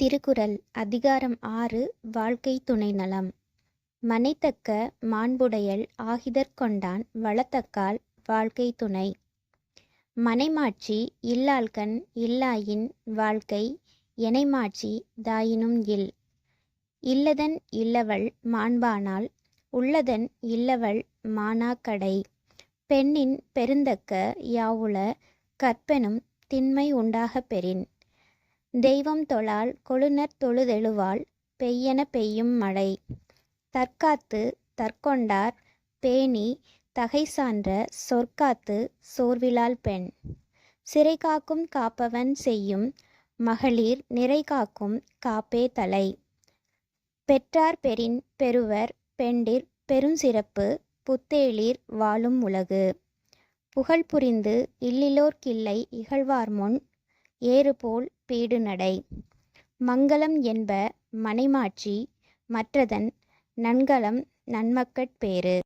திருக்குறள் அதிகாரம் ஆறு வாழ்க்கை துணை நலம் மனைத்தக்க மாண்புடையல் ஆகிதற்கொண்டான் வளத்தக்கால் வாழ்க்கை துணை. மனைமாட்சி இல்லாள்கண் இல்லாயின் வாழ்க்கை எனைமாட்சி தாயினும் இல். இல்லதன் இல்லவள் மாண்பானால் உள்ளதன் இல்லவள் மானாக்கடை. பெண்ணின் பெருந்தக்க யாவுள கற்பெனும் திண்மை உண்டாகப் பெறின். தெய்வம் தொழால் கொழுநர் தொழுதெழுவாள் பெய்யென பெய்யும் மழை. தற்காத்து தற்கொண்டார் பேணி தகை சான்ற சொற்காத்து சோர்விலால் பெண். சிறை காக்கும் காப்பவன் செய்யும் மகளிர் நிறை காக்கும் காப்பே தலை. பெற்றார் பெறின் பெறுவர் பெண்டிர் பெருஞ்சிறப்பு புத்தேளிர் வாழும் உலகு. புகழ் புரிந்து இல்லிலோர்க்கில்லை இகழ்வார்முன் ஏறுபோல் பீடு நடை மங்களம் என்ப மனைமாட்சி மற்றதன் நன்கலம் நன்மக்கட்பேறு